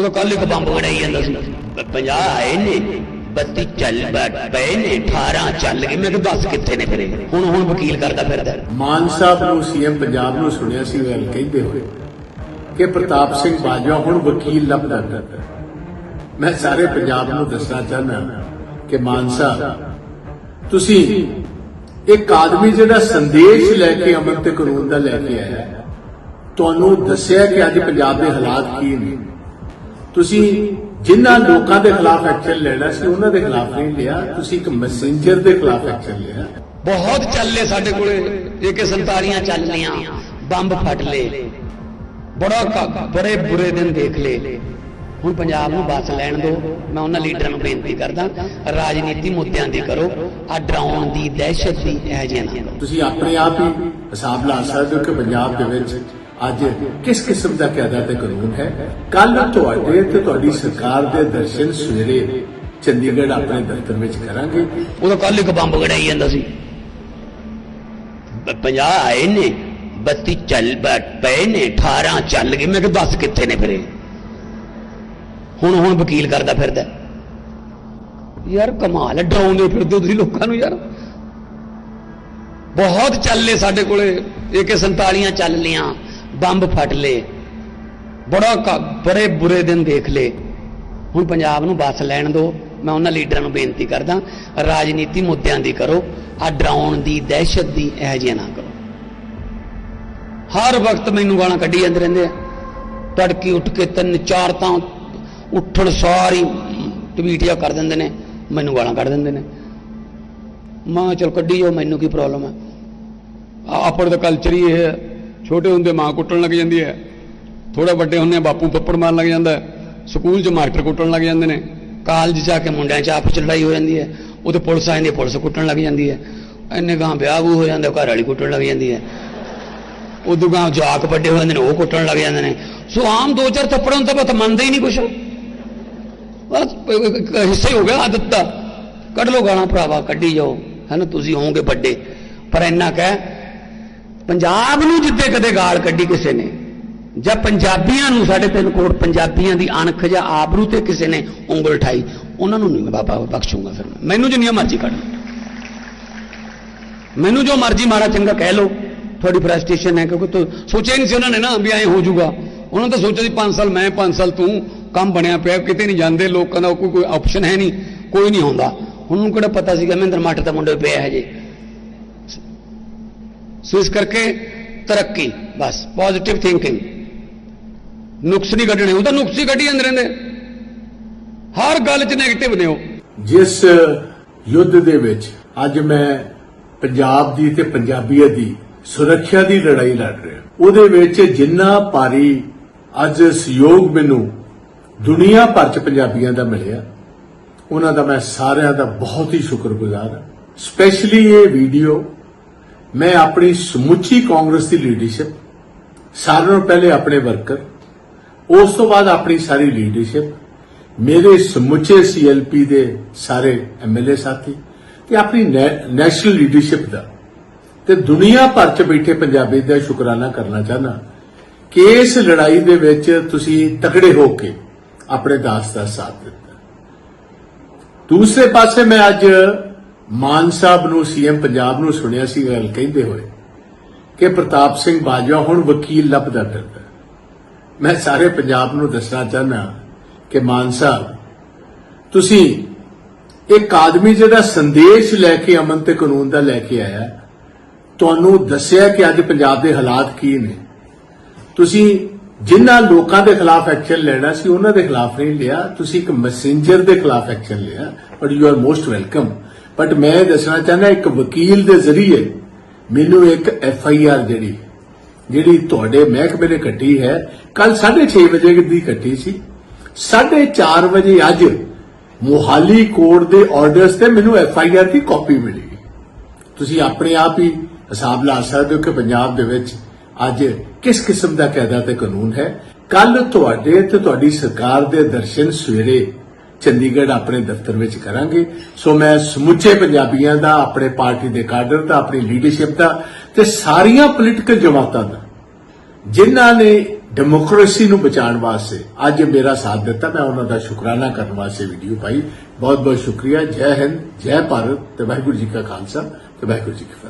ਉਦੋਂ ਕੱਲ ਇੱਕ ਬੰਬ ਗੜਾਈ ਜਾਂਦਾ ਸੀ। 50 ਆਏ ਨੇ 32 ਚੱਲ ਪਏ ਨੇ 18 ਚੱਲ ਗਏ। ਮੈਂ ਕਿਹਾ ਦੱਸ ਕਿੱਥੇ ਨੇ ਫਿਰੇ ਹੁਣ ਹੁਣ ਵਕੀਲ ਕਰਦਾ ਫਿਰਦਾ। ਮਾਨ ਸਾਹਿਬ ਨੂੰ ਸੀਐਮ ਪੰਜਾਬ ਨੂੰ ਸੁਣਿਆ ਸੀ ਗੱਲ ਕਹਿੰਦੇ ਹੋਏ ਕਿ ਪ੍ਰਤਾਪ ਸਿੰਘ ਬਾਜਵਾ ਹੁਣ ਵਕੀਲ ਲੱਭਦਾ ਮੈਂ ਸਾਰੇ ਪੰਜਾਬ ਨੂੰ ਦੱਸਣਾ ਚਾਹੁੰਦਾ ਕਿ ਮਾਨ ਸਾਹਿਬ, ਤੁਸੀਂ ਇੱਕ ਆਦਮੀ ਜਿਹੜਾ ਸੰਦੇਸ਼ ਲੈ ਕੇ ਅਮਨ ਤੇ ਕਾਨੂੰਨ ਦਾ ਲੈ ਕੇ ਆਇਆ ਤੁਹਾਨੂੰ ਦੱਸਿਆ ਕਿ ਅੱਜ ਪੰਜਾਬ ਦੇ ਹਾਲਾਤ ਕੀ ਨੇ? ਤੁਸੀਂ ਜਿਨ੍ਹਾਂ ਲੋਕਾਂ ਦੇ ਖਿਲਾਫ ਐਕਸ਼ਨ ਲੈਣਾ ਸੀ ਉਹਨਾਂ ਦੇ ਖਿਲਾਫ ਨਹੀਂ ਲਿਆ। ਤੁਸੀਂ ਇੱਕ ਮੈਸੇਂਜਰ ਦੇ ਖਿਲਾਫ ਐਕਸ਼ਨ ਲਿਆ। ਬਹੁਤ ਚੱਲੇ ਸਾਡੇ ਕੋਲੇ। ਸੰਤਾਰੀਆਂ ਚੱਲ ਲੀਆਂ ਬੰਬ ਫਟ ਲਏ। ਬੜਾ ਕ- ਬੜੇ ਬੁਰੇ ਦਿਨ ਦੇਖ ਲਏ। ਹੁਣ ਪੰਜਾਬ ਨੂੰ ਬਸ ਲੈਣ ਦਿਓ ਮੈਂ ਉਹਨਾਂ ਲੀਡਰਾਂ ਨੂੰ ਬੇਨਤੀ ਕਰਦਾ ਰਾਜਨੀਤੀ ਮੁੱਦਿਆਂ ਦੀ ਕਰੋ। ਆ ਡਰਾਉਣ ਦੀ ਦਹਿਸ਼ਤ ਦੀ ਇਹ ਜਿਹਾ ਤੁਸੀਂ ਆਪਣੇ ਆਪ ਹੀ ਹਿਸਾਬ ਲਾ ਸਕਦੇ ਹੋ ਕਿ ਪੰਜਾਬ ਦੇ ਵਿੱਚ ਅੱਜ ਕਿਸ ਕਿਸਮ ਦਾ ਕਾਇਦਾ ਤੇ ਕਾਨੂੰਨ ਹੈ? ਕੱਲ ਤੁਹਾਡੇ ਤੇ ਤੁਹਾਡੀ ਸਰਕਾਰ ਦੇ ਦਰਸ਼ਨ ਸਵੇਰੇ ਚੰਡੀਗੜ੍ਹ ਆਪਣੇ ਦਫ਼ਤਰ ਵਿੱਚ ਕਰਾਂਗੇ। ਉਦੋਂ ਕੱਲ ਇੱਕ ਬੰਬ ਗੜਾਈ ਜਾਂਦਾ ਸੀ। 50 ਆਏ ਨੇ 32 ਚੱਲ ਪਏ ਨੇ 18 ਚੱਲ ਗਏ। ਮੈਂ ਕਿਹਾ ਦੱਸ ਕਿੱਥੇ ਨੇ ਫਿਰੇ ਹੁਣ ਹੁਣ ਵਕੀਲ ਕਰਦਾ ਫਿਰਦਾ। ਯਾਰ ਕਮਾਲ ਹੈ, ਡਰਾਉਂਦੇ ਫਿਰਦੇ ਹੋ ਤੁਸੀਂ ਲੋਕਾਂ ਨੂੰ ਯਾਰ। ਬਹੁਤ ਚੱਲ ਲਏ ਸਾਡੇ ਕੋਲੇ। ਏਕੇ ਸੰਤਾਲੀਆਂ ਚੱਲ ਲੀਆਂ ਬੰਬ ਫਟ ਲਏ ਬੜਾ ਬੜੇ ਬੁਰੇ ਦਿਨ ਦੇਖ ਲਏ ਹੁਣ ਪੰਜਾਬ ਨੂੰ ਬਸ ਲੈਣ ਦਿਓ ਮੈਂ ਉਹਨਾਂ ਲੀਡਰਾਂ ਨੂੰ ਬੇਨਤੀ ਕਰਦਾ, ਰਾਜਨੀਤੀ ਮੁੱਦਿਆਂ ਦੀ ਕਰੋ, ਆ ਡਰਾਉਣ ਦੀ, ਦਹਿਸ਼ਤ ਦੀ ਇਹ ਜਿਹਾ ਨਾ ਕਰੋ। ਹਰ ਵਕਤ ਮੈਨੂੰ ਗਾਲਾਂ ਕੱਢੀ ਜਾਂਦੇ ਰਹਿੰਦੇ ਆ। ਤੜਕੀ ਉੱਠ ਕੇ ਤਿੰਨ ਚਾਰ ਤਾਂ ਉੱਠਣ ਸਾਰੀ ਟਵੀਟਿਆ ਕਰ ਦਿੰਦੇ ਨੇ, ਮੈਨੂੰ ਗਾਲਾਂ ਕੱਢ ਦਿੰਦੇ ਨੇ। ਮਾਂ ਚਲ ਕੱਢੀ ਜਾਓ, ਮੈਨੂੰ ਕੀ ਪ੍ਰੋਬਲਮ ਹੈ ਆ- ਆਪਣੇ ਦਾ ਕਲਚਰ ਹੀ ਇਹ ਹੈ ਛੋਟੇ ਹੁੰਦੇ ਮਾਂ ਕੁੱਟਣ ਲੱਗ ਜਾਂਦੀ ਹੈ। ਥੋੜਾ ਵੱਡੇ ਹੁੰਦੇ ਬਾਪੂ ਪੱਪੜ ਮਾਰਨ ਲੱਗ ਜਾਂਦਾ ਸਕੂਲ 'ਚ ਮਾਸਟਰ ਕੁੱਟਣ ਲੱਗ ਜਾਂਦੇ ਨੇ। ਕਾਲਜ 'ਚ ਆ ਕੇ ਮੁੰਡਿਆਂ 'ਚ ਆਪਸ 'ਚ ਲੜਾਈ ਹੋ ਜਾਂਦੀ ਹੈ। ਉਹਦੇ ਪੁਲਿਸ ਆ ਜਾਂਦੀ ਹੈ ਪੁਲਿਸ ਕੁੱਟਣ ਲੱਗ ਜਾਂਦੀ ਹੈ। ਇੰਨੇ ਗਾਂ ਵਿਆਹ ਵੂ ਹੋ ਜਾਂਦਾ ਘਰ ਵਾਲੀ ਕੁੱਟਣ ਲੱਗ ਜਾਂਦੀ ਹੈ। ਉਦੋਂ ਗਾਂ ਜਵਾਕ ਵੱਡੇ ਹੋ ਜਾਂਦੇ ਨੇ, ਉਹ ਕੁੱਟਣ ਲੱਗ ਜਾਂਦੇ ਨੇ। ਸੋ ਆਮ ਦੋ ਚਾਰ ਥੱਪੜ ਹੁੰਦਾ ਤਾਂ ਪਤਾ ਮੰਨਦੇ ਹੀ ਨਹੀਂ ਕੁਛ। ਬਸ ਹਿੱਸਾ ਹੀ ਹੋ ਗਿਆ ਆਦਤ ਦਾ। ਕੱਢ ਲੋ ਗਾਲਾਂ ਭਰਾਵਾ, ਕੱਢੀ ਜਾਓ। ਹੈਨਾ ਤੁਸੀਂ ਹੋਵੋਗੇ ਵੱਡੇ। ਪਰ ਇੰਨਾ ਕਹਿ ਪੰਜਾਬ ਨੂੰ ਜਿੱਦੇ ਕਦੇ ਗਾਲ ਕੱਢੀ ਕਿਸੇ ਨੇ, ਜਾਂ ਪੰਜਾਬੀਆਂ ਨੂੰ ਸਾਡੇ ਤਿੰਨ ਕਰੋੜ ਪੰਜਾਬੀਆਂ ਦੀ ਅਣਖ ਜਾਂ ਆਬਰੂ ਤੇ ਕਿਸੇ ਨੇ ਉਂਗਲ ਠਾਈ ਉਹਨਾਂ ਨੂੰ ਨਹੀਂ ਮੈਂ ਬਾਬਾ ਬਖਸ਼ੂਗਾ ਫਿਰ ਮੈਂ। ਮੈਨੂੰ ਜਿੰਨੀਆਂ ਮਰਜ਼ੀ ਕੱਢ ਮੈਨੂੰ ਜੋ ਮਰਜ਼ੀ ਮਾੜਾ ਚੰਗਾ ਕਹਿ ਲਓ, ਤੁਹਾਡੀ ਫਰਸਟ੍ਰੇਸ਼ਨ ਹੈ, ਕਿਉਂਕਿ ਤੂੰ ਸੋਚਿਆ ਨਹੀਂ ਸੀ ਉਹਨਾਂ ਨੇ ਨਾ ਵੀ ਐਂ ਹੋ ਜਾਊਗਾ। ਉਹਨਾਂ ਨੇ ਤਾਂ ਸੋਚਿਆ ਸੀ 5 ਸਾਲ ਮੈਂ 5 ਸਾਲ ਤੂੰ, ਕੰਮ ਬਣਿਆ ਪਿਆ, ਕਿਤੇ ਨਹੀਂ ਜਾਂਦੇ ਲੋਕਾਂ ਦਾ ਕੋਈ ਕੋਈ ਆਪਸ਼ਨ ਹੈ ਨਹੀਂ, ਕੋਈ ਨਹੀਂ ਹੁੰਦਾ ਉਹਨੂੰ ਕਿਹੜਾ ਪਤਾ ਸੀਗਾ, ਮਹਿੰਦਰ ਮਾਟ ਦਾ ਮੁੰਡਾ ਪਿਆ ਹੈ ਜੀ ਸੋ ਇਸ ਕਰਕੇ ਤਰੱਕੀ, ਬਸ ਪੋਜ਼ਿਟਿਵ ਥਿੰਕਿੰਗ ਨੁਕਸ ਨਹੀਂ ਕੱਢਣੇ, ਉਹ ਤਾਂ ਨੁਕਸ ਹੀ ਕੱਢੀ ਜਾਂਦੇ ਰਹਿੰਦੇ। ਹਰ ਗੱਲ 'ਚ 네ਗੇਟਿਵ ਨੇ ਉਹ। ਜਿਸ ਯੁੱਧ ਦੇ ਵਿੱਚ ਅੱਜ ਮੈਂ ਪੰਜਾਬ ਦੀ ਤੇ ਪੰਜਾਬੀਅਤ ਦੀ ਸੁਰੱਖਿਆ ਦੀ ਲੜਾਈ ਲੜ ਰਿਹਾ ਉਹਦੇ ਵਿੱਚ ਜਿੰਨਾ ਭਾਰੀ ਅੱਜ ਸਹਿਯੋਗ ਮੈਨੂੰ ਦੁਨੀਆ ਭਰ ਚ ਪੰਜਾਬੀਆਂ ਦਾ ਮਿਲਿਆ, ਉਹਨਾਂ ਦਾ ਮੈਂ ਸਾਰਿਆਂ ਦਾ ਬਹੁਤ ਹੀ ਸ਼ੁਕਰਗੁਜ਼ਾਰ ਹਾਂ। ਸਪੈਸ਼ਲੀ ਇਹ ਵੀਡੀਓ ਮੈਂ ਆਪਣੀ ਸਮੁੱਚੀ ਕਾਂਗਰਸ ਦੀ ਲੀਡਰਸ਼ਿਪ ਸਾਰਿਆਂ ਨਾਲੋਂ ਪਹਿਲੇ ਆਪਣੇ ਵਰਕਰ ਉਸ ਤੋਂ ਬਾਅਦ ਆਪਣੀ ਸਾਰੀ ਲੀਡਰਸ਼ਿਪ ਮੇਰੇ ਸਮੁੱਚੇ ਸੀਐਲਪੀ ਦੇ ਸਾਰੇ ਐਮਐਲਏ ਸਾਥੀ ਤੇ ਆਪਣੀ ਨੈਸ਼ਨਲ ਲੀਡਰਸ਼ਿਪ ਦਾ। ਤੇ ਦੁਨੀਆ ਭਰ ਚ ਬੈਠੇ ਪੰਜਾਬੀ ਦਾ ਸ਼ੁਕਰਾਨਾ ਕਰਨਾ ਚਾਹਨਾ ਕਿ ਇਸ ਲੜਾਈ ਦੇ ਵਿੱਚ ਤੁਸੀਂ ਤਕੜੇ ਹੋ ਕੇ ਆਪਣੇ ਦਾਸ ਦਾ ਸਾਥ ਦਿੱਤਾ। ਦੂਸਰੇ ਪਾਸੇ ਮੈਂ ਅੱਜ ਮਾਨ ਸਾਹਿਬ ਨੂੰ, ਸੀਐਮ ਪੰਜਾਬ ਨੂੰ ਸੁਣਿਆ ਸੀ ਗੱਲ ਕਹਿੰਦੇ ਹੋਏ ਕਿ ਪ੍ਰਤਾਪ ਸਿੰਘ ਬਾਜਵਾ ਹੁਣ ਵਕੀਲ ਲੱਭਦਾ ਫਿਰਦਾ। ਮੈਂ ਸਾਰੇ ਪੰਜਾਬ ਨੂੰ ਦੱਸਣਾ ਚਾਹਨਾ ਕਿ ਮਾਨ ਸਾਹਿਬ, ਤੁਸੀਂ ਇੱਕ ਆਦਮੀ ਜਿਹੜਾ ਸੰਦੇਸ਼ ਲੈ ਕੇ ਅਮਨ ਤੇ ਕਾਨੂੰਨ ਦਾ ਲੈ ਕੇ ਆਇਆ, ਤੁਹਾਨੂੰ ਦੱਸਿਆ ਕਿ ਅੱਜ ਪੰਜਾਬ ਦੇ ਹਾਲਾਤ ਕੀ ਨੇ? ਤੁਸੀਂ ਜਿਨ੍ਹਾਂ ਲੋਕਾਂ ਦੇ ਖਿਲਾਫ ਐਕਸ਼ਨ ਲੈਣਾ ਸੀ, ਉਹਨਾਂ ਦੇ ਖਿਲਾਫ ਨਹੀਂ ਲਿਆ, ਤੁਸੀਂ ਇੱਕ ਮੈਸੇਂਜਰ ਦੇ ਖਿਲਾਫ ਐਕਸ਼ਨ ਲਿਆ, but you are most welcome. But ਮੈਂ ਦੱਸਣਾ ਚਾਹੁੰਦਾ, ਇੱਕ ਵਕੀਲ ਦੇ ਜ਼ਰੀਏ ਮੈਨੂੰ ਇੱਕ ਐਫ ਆਈ ਆਰ ਜਿਹੜੀ ਜਿਹੜੀ ਤੁਹਾਡੇ ਮਹਿਕਮੇ ਨੇ ਕੱਟੀ ਹੈ। ਕੱਲ 6:30 ਵਜੇ ਦੀ ਕੱਟੀ ਸੀ। 4:30 ਵਜੇ ਅੱਜ ਮੋਹਾਲੀ ਕੋਰਟ ਦੇ ਆਰਡਰਸ ਤੇ ਮੈਨੂੰ ਐਫ ਆਈ ਆਰ ਦੀ ਕਾਪੀ ਮਿਲੀ। ਤੁਸੀਂ ਆਪਣੇ ਆਪ ਹੀ ਹਿਸਾਬ ਲਾ ਸਕਦੇ ਹੋ ਕਿ ਪੰਜਾਬ ਦੇ ਵਿੱਚ ਅੱਜ ਕਿਸ ਕਿਸਮ ਦਾ ਕਾਇਦਾ ਤੇ ਕਾਨੂੰਨ ਹੈ। ਕੱਲ ਤੁਹਾਡੇ ਤੇ ਤੁਹਾਡੀ ਸਰਕਾਰ ਦੇ ਦਰਸ਼ਨ ਸਵੇਰੇ ਚੰਡੀਗੜ੍ਹ ਆਪਣੇ ਦਫ਼ਤਰ ਵਿੱਚ ਕਰਾਂਗੇ। ਸੋ ਮੈਂ ਸਮੁੱਚੇ ਪੰਜਾਬੀਆਂ ਦਾ, ਆਪਣੇ ਪਾਰਟੀ ਦੇ ਕਾਡਰ ਦਾ, ਆਪਣੀ ਲੀਡਰਸ਼ਿਪ ਦਾ ਤੇ ਸਾਰੀਆਂ ਪੋਲੀਟੀਕਲ ਜਮਾਤਾਂ ਦਾ, ਜਿਨ੍ਹਾਂ ਨੇ ਡੈਮੋਕ੍ਰੇਸੀ ਨੂੰ ਬਚਾਉਣ ਵਾਸਤੇ ਅੱਜ ਮੇਰਾ ਸਾਥ ਦਿੱਤਾ, ਮੈਂ ਉਹਨਾਂ ਦਾ ਸ਼ੁਕਰਾਨਾ ਕਰਨ ਵਾਸਤੇ ਵੀਡੀਓ ਪਾਈ। ਬਹੁਤ ਬਹੁਤ ਸ਼ੁਕਰੀਆ। ਜੈ ਹਿੰਦ, ਜੈ ਭਾਰਤ ਤੇ ਵਾਹਿਗੁਰੂ ਜੀ ਕਾ ਖਾਲਸਾ ਤੇ ਵਾਹਿਗੁਰੂ ਜੀ ਕੀ ਫਤਿਹ।